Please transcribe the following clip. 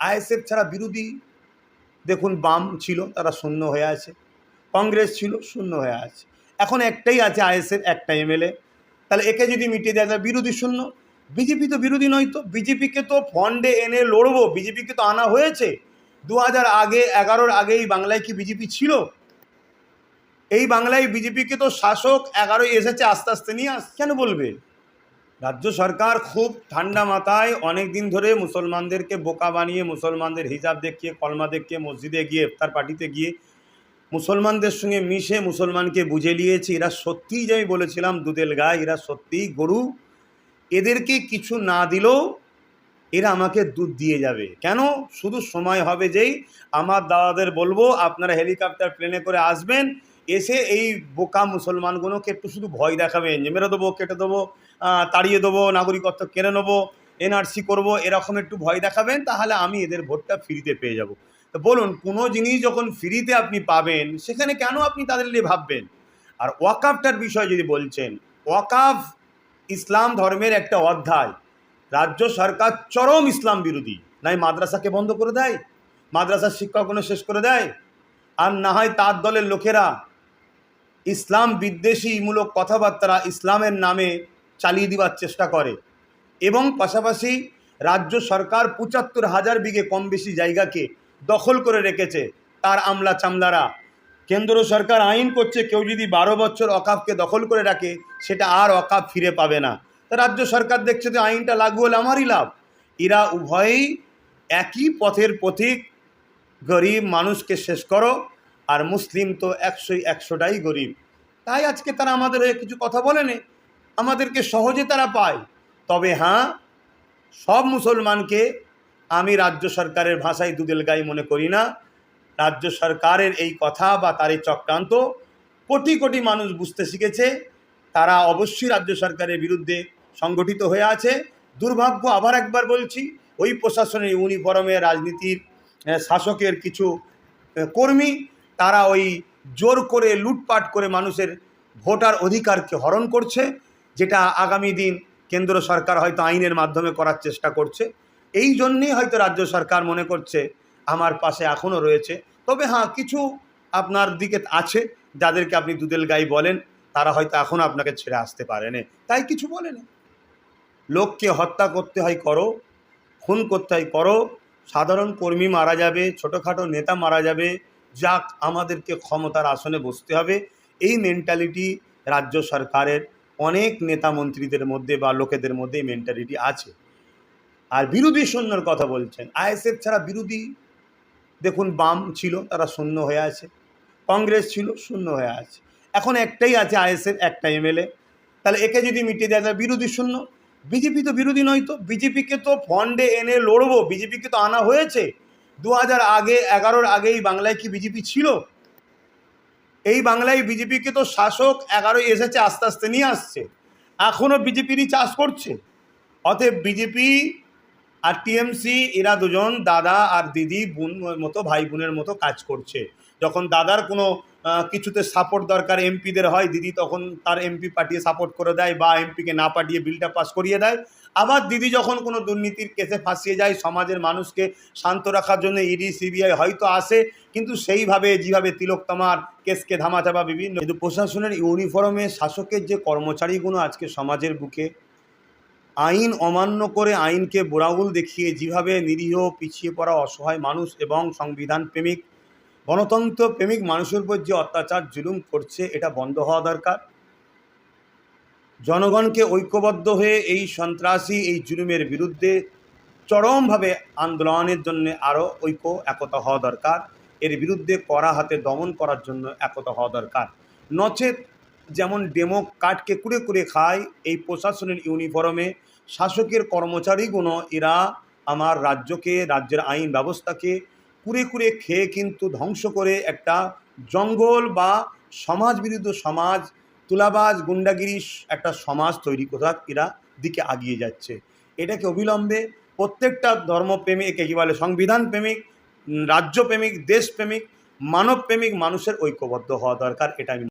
ISF ছাড়া বিরোধী দেখুন বাম ছিল, তারা শূন্য হয়ে আছে। কংগ্রেস ছিল, শূন্য হয়ে আছে। এখন একটাই আছে আইএসএফ, একটা এমএলএ। তাহলে একে যদি মিটিয়ে দেয়, তাহলে বিরোধী শূন্য। বিজেপি তো বিরোধী নয় তো। বিজেপিকে তো ফন্ডে এনে লড়বো। বিজেপিকে তো আনা হয়েছে। দু হাজার আগে, এগারোর আগেই বাংলায় কি বিজেপি ছিল? এই বাংলায় বিজেপিকে তো শাসক এগারোই এসেছে আস্তে আস্তে নিয়ে আস কেন বলবে? রাজ্য সরকার খুব ঠান্ডা মাথায় অনেক দিন ধরে মুসলমানদেরকে বোকা বানিয়ে মুসলমানদের হিজাব দেখিয়ে, কলমা দেখিয়ে, মসজিদে গিয়ে, ইফতার পার্টিতে গিয়ে মুসলমানদের সঙ্গে মিশে মুসলমানকে বুঝে নিয়েছে, এরা সত্যিই যে আমি বলেছিলাম দুদেল গায়ে, এরা সত্যিই গরু। এদেরকে কিছু না দিলেও এরা আমাকে দুধ দিয়ে যাবে। কেন? শুধু সময় হবে যেই আমার দাদাদের বলব, আপনারা হেলিকপ্টার প্লেনে করে আসবেন এসে এই বোকা মুসলমানগুলোকে একটু শুধু ভয় দেখাবেন যে মেরে দেবো, কেটে দেবো তাড়িয়ে দেবো, নাগরিকত্ব কেড়ে নেব এনআরসি করব, এরকম একটু ভয় দেখাবেন, তাহলে আমি এদের ভোটটা ফ্রিতে পেয়ে যাব। তো বলুন, কোনো জিনিস যখন ফ্রিতে আপনি পাবেন, সেখানে কেন আপনি তাদের নিয়ে ভাববেন? আর ওয়াকাফটার বিষয় যদি বলছেন, ওয়াকাফ ইসলাম ধর্মের একটা অধ্যায়। রাজ্য সরকার চরম ইসলাম বিরোধী। নাই মাদ্রাসাকে বন্ধ করে দেয়? মাদ্রাসার শিক্ষকগুলো শেষ করে দেয়? আর না হয় তার দলের লোকেরা ইসলাম বিদ্বেষীমূলক কথাবার্তা ইসলামের নামে চালিয়ে দেওয়ার চেষ্টা করে এবং পাশাপাশি রাজ্য সরকার পঁচাত্তর হাজার বিঘে কম বেশি জায়গাকে দখল করে রেখেছে তার আমলা চামলারা। কেন্দ্র সরকার আইন করছে কেউ যদি বারো বছর অকাপকে দখল করে রাখে, সেটা আর অকাপ ফিরে পাবে না। তা রাজ্য সরকার দেখছে যে আইনটা লাগু হলে আমারই লাভ। এরা উভয়ই একই পথের পথিক, গরিব মানুষকে শেষ করো আর মুসলিম তো একশোই একশোটাই গরিব। তাই আজকে তারা আমাদের হয়ে কিছু কথা বলেনি আমাদেরকে সহজে তারা পায়। তবে হ্যাঁ সব মুসলমানকে আমি রাজ্য সরকারের ভাষায় দুদেল গাই মনে করি না। রাজ্য সরকারের এই কথা বা তার এই চক্রান্ত কোটি কোটি মানুষ বুঝতে শিখেছে। তারা অবশ্যই রাজ্য সরকারের বিরুদ্ধে সংগঠিত হয়ে আছে। দুর্ভাগ্য আবার একবার বলছি, ওই প্রশাসনের ইউনিফর্মে রাজনীতির শাসকের কিছু কর্মী তারা ওই জোর করে লুটপাট করে মানুষের ভোটার অধিকারকে হরণ করছে, যেটা আগামী দিন কেন্দ্র সরকার হয়তো আইনের মাধ্যমে করার চেষ্টা করছে। এই জন্যেই হয়তো রাজ্য সরকার মনে করছে, আমার পাশে এখনও রয়েছে। তবে হ্যাঁ কিছু আপনার দিকে আছে, যাদেরকে আপনি দুদেল গাই বলেন, তারা হয়তো এখনও আপনাকে ছেড়ে আসতে পারে পারেনি। তাই কিছু বলে না। লোককে হত্যা করতে হয় করো, খুন করতে হয় করো, সাধারণ কর্মী মারা যাবে, ছোটোখাটো নেতা মারা যাবে যাক, আমাদেরকে ক্ষমতার আসনে বসতে হবে। এই মেন্টালিটি রাজ্য সরকারের অনেক নেতা মন্ত্রীদের মধ্যে বা লোকেদের মধ্যে এই মেন্টালিটি আছে। আর বিরোধী শূন্যর কথা বলছেন। আইএসএফ ছাড়া বিরোধী, দেখুন, বাম ছিল, তারা শূন্য হয়ে আছে। কংগ্রেস ছিল, শূন্য হয়ে আছে। এখন একটাই আছে আইএসএফ, একটা এমএলএ। তাহলে একে যদি মিটিয়ে দেয়, তাহলে বিরোধী শূন্য বিজেপি তো বিরোধী নয় তো। বিজেপিকে তো ফন্ডে এনে লড়বো। বিজেপিকে তো আনা হয়েছে। দু হাজার আগে, এগারোর আগে এই বাংলায় কি বিজেপি ছিল? এই বাংলায় বিজেপিকে তো শাসক এগারোই এসেছে, আস্তে আস্তে নিয়ে আসছে। এখনও বিজেপিরই চাষ করছে। অতএব বিজেপি আর টিএমসি, এরা দুজন দাদা আর দিদি, বোন মতো, ভাই বোনের মতো কাজ করছে। যখন দাদার কোনো কিছুতে সাপোর্ট দরকার এমপিদের হয়, দিদি তখন তার এমপি পাঠিয়ে সাপোর্ট করে দেয় বা এমপিকে না পাঠিয়ে বিলটা পাস করিয়ে দেয়। আবার দিদি যখন কোনো দুর্নীতির কেসে ফাঁসিয়ে যায়, সমাজের মানুষকে শান্ত রাখার জন্য ইডি সিবিআই হয়তো আসে, কিন্তু সেইভাবে, যেভাবে তিলোত্তমার কেসকে ধামাচাপা বিভিন্ন কিন্তু প্রশাসনের ইউনিফর্মে শাসকের যে কর্মচারীগুলো আজকে সমাজের বুকে, আইন অমান্য করে আইনকে বোরাগুল দেখিয়ে, যেভাবে নিরীহ, পিছিয়ে পড়া, অসহায় মানুষ এবং সংবিধান প্রেমিক গণতন্ত্র প্রেমিক মানুষের উপর যে অত্যাচার জুলুম করছে, এটা বন্ধ হওয়া দরকার। জনগণকে ঐক্যবদ্ধ হয়ে এই সন্ত্রাসী, এই জুলুমের বিরুদ্ধে চরমভাবে আন্দোলনের জন্য আরও ঐক্য একতা হওয়া দরকার। এর বিরুদ্ধে কড়া হাতে দমন করার জন্য একতা হওয়া দরকার। নচেত যেমন ডেমো কার্ডকে কুড়ে কুড়ে খায় এই প্রশাসনের ইউনিফর্মে, শাসকের কর্মচারীগুলো এরা আমার রাজ্যকে, রাজ্যের আইন ব্যবস্থাকে কুড়ে কুড়ে খেয়ে কিন্তু ধ্বংস করে একটা জঙ্গল বা সমাজ বিরুদ্ধ সমাজ, তুলাবাজ গুন্ডাগিরি একটা সমাজ তৈরি করার এরা দিকে আগিয়ে যাচ্ছে। এটাকে অবিলম্বে প্রত্যেকটা ধর্মপ্রেমিক কি বলে, সংবিধান প্রেমিক রাজ্যপ্রেমিক দেশপ্রেমিক মানবপ্রেমিক মানুষের ঐক্যবদ্ধ হওয়া দরকার, এটা আমি